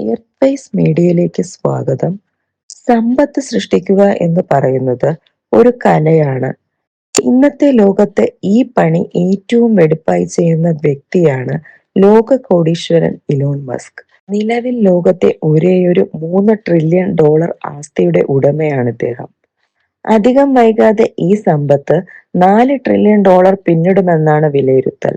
Airspace മീഡിയയിലേക്ക് സ്വാഗതം. സമ്പത്ത് സൃഷ്ടിക്കുക എന്ന് പറയുന്നത് ഒരു കലയാണ്. ഇന്നത്തെ ലോകത്ത് ഈ പണി ഏറ്റവും വെടുപ്പായി ചെയ്യുന്ന വ്യക്തിയാണ് ലോക കോടീശ്വരൻ ഇലോൺ മസ്ക്. നിലവിൽ ലോകത്തെ ഒരേയൊരു മൂന്ന് ട്രില്യൺ ഡോളർ ആസ്തിയുടെ ഉടമയാണ് ഇദ്ദേഹം. അധികം വൈകാതെ ഈ സമ്പത്ത് നാല് ട്രില്യൺ ഡോളർ പിന്നിടുമെന്നാണ് വിലയിരുത്തൽ.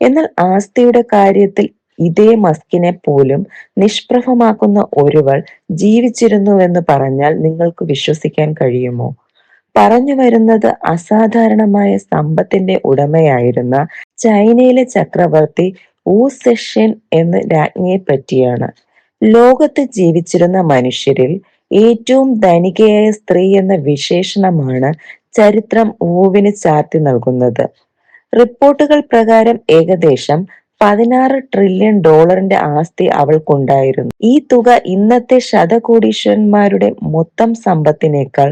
എന്നാൽ ആസ്തിയുടെ കാര്യത്തിൽ ഇതേ മസ്കിനെ പോലും നിഷ്പ്രഭമാക്കുന്ന ഒരുവൾ ജീവിച്ചിരുന്നുവെന്ന് പറഞ്ഞാൽ നിങ്ങൾക്ക് വിശ്വസിക്കാൻ കഴിയുമോ? പറഞ്ഞു വരുന്നത് അസാധാരണമായ സമ്പത്തിന്റെ ഉടമയായിരുന്ന ചൈനയിലെ ചക്രവർത്തി ഊ സെഷ്യൻ എന്ന രാജ്ഞിയെ പറ്റിയാണ്. ലോകത്ത് ജീവിച്ചിരുന്ന മനുഷ്യരിൽ ഏറ്റവും ധനികയായ സ്ത്രീ എന്ന വിശേഷണമാണ് ചരിത്രം ഊവിന് ചാർത്തി നൽകുന്നത്. റിപ്പോർട്ടുകൾ പ്രകാരം ഏകദേശം പതിനാറ് ട്രില്യൺ ഡോളറിന്റെ ആസ്തി അവൾക്കുണ്ടായിരുന്നു. ഈ തുക ഇന്നത്തെ ശതകോടീശ്വരന്മാരുടെ മൊത്തം സമ്പത്തിനേക്കാൾ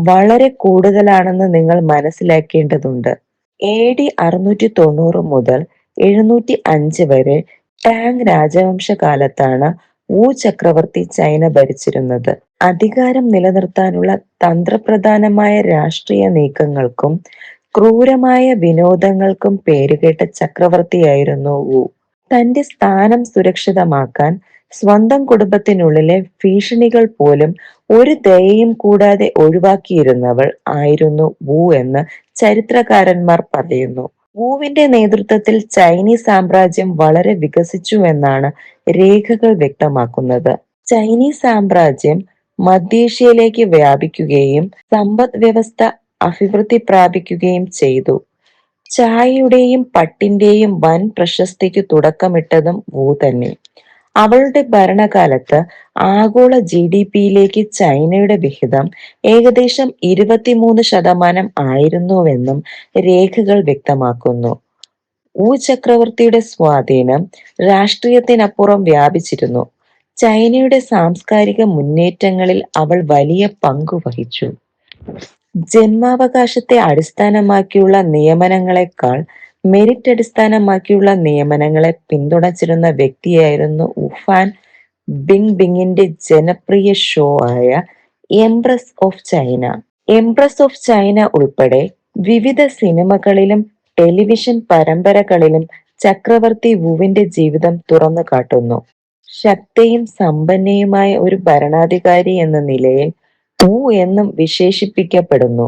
വളരെ കൂടുതലാണെന്ന് നിങ്ങൾ മനസ്സിലാക്കേണ്ടതുണ്ട്. എ ഡി അറുന്നൂറ്റി തൊണ്ണൂറ് മുതൽ എഴുന്നൂറ്റി അഞ്ച് വരെ ടാങ് രാജവംശ കാലത്താണ് വു ചക്രവർത്തി ചൈന ഭരിച്ചിരുന്നത്. അധികാരം നിലനിർത്താനുള്ള തന്ത്രപ്രധാനമായ രാഷ്ട്രീയ നീക്കങ്ങൾക്കും ക്രൂരമായ വിനോദങ്ങൾക്കും പേരുകേട്ട ചക്രവർത്തിയായിരുന്നു വു. തന്റെ സ്ഥാനം സുരക്ഷിതമാക്കാൻ സ്വന്തം കുടുംബത്തിനുള്ളിലെ ഭീഷണികൾ പോലും ഒരു ദയയും കൂടാതെ ഒഴിവാക്കിയിരുന്നവൾ ആയിരുന്നു വു എന്ന് ചരിത്രകാരന്മാർ പറയുന്നു. വുവിന്റെ നേതൃത്വത്തിൽ ചൈനീസ് സാമ്രാജ്യം വളരെ വികസിച്ചു എന്നാണ് രേഖകൾ വ്യക്തമാക്കുന്നത്. ചൈനീസ് സാമ്രാജ്യം മധ്യേഷ്യയിലേക്ക് വ്യാപിക്കുകയും സമ്പദ് വ്യവസ്ഥ അഭിവൃദ്ധി പ്രാപിക്കുകയും ചെയ്തു. ചായയുടെയും പട്ടിന്റെയും വൻ പ്രശസ്തിക്ക് തുടക്കമിട്ടതും വു തന്നെ. അവളുടെ ഭരണകാലത്ത് ആഗോള ജി ഡി പിയിലേക്ക് ചൈനയുടെ വിഹിതം ഏകദേശം ഇരുപത്തിമൂന്ന് ശതമാനം ആയിരുന്നുവെന്നും രേഖകൾ വ്യക്തമാക്കുന്നു. വു ചക്രവർത്തിയുടെ സ്വാധീനം രാഷ്ട്രീയത്തിനപ്പുറം വ്യാപിച്ചിരുന്നു. ചൈനയുടെ സാംസ്കാരിക മുന്നേറ്റങ്ങളിൽ അവൾ വലിയ പങ്കു വഹിച്ചു. ജന്മാവകാശത്തെ അടിസ്ഥാനമാക്കിയുള്ള നിയമനങ്ങളെക്കാൾ മെറിറ്റ് അടിസ്ഥാനമാക്കിയുള്ള നിയമനങ്ങളെ പിന്തുണച്ചിരുന്ന വ്യക്തിയായിരുന്നു ഉഫാൻ ബിങ് ബിങ്ങിന്റെ ജനപ്രിയ ഷോ ആയ empress of China empress of China ഉൾപ്പെടെ വിവിധ സിനിമകളിലും ടെലിവിഷൻ പരമ്പരകളിലും ചക്രവർത്തി വുവിന്റെ ജീവിതം തുറന്നു കാട്ടുന്നു ശക്തിയും സമ്പന്നയുമായ ഒരു ഭരണാധികാരി എന്ന നിലയിൽ തു എന്നും വിശേഷിപ്പിക്കപ്പെടുന്നു.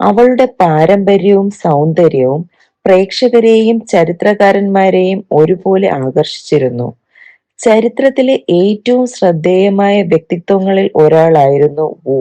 അവളുടെ പാരമ്പര്യവും സൗന്ദര്യവും പ്രേക്ഷകരെയും ചരിത്രകാരന്മാരെയും ഒരുപോലെ ആകർഷിച്ചിരുന്നു. ചരിത്രത്തിലെ ഏറ്റവും ശ്രദ്ധേയമായ വ്യക്തിത്വങ്ങളിൽ ഒരാളായിരുന്നു വു.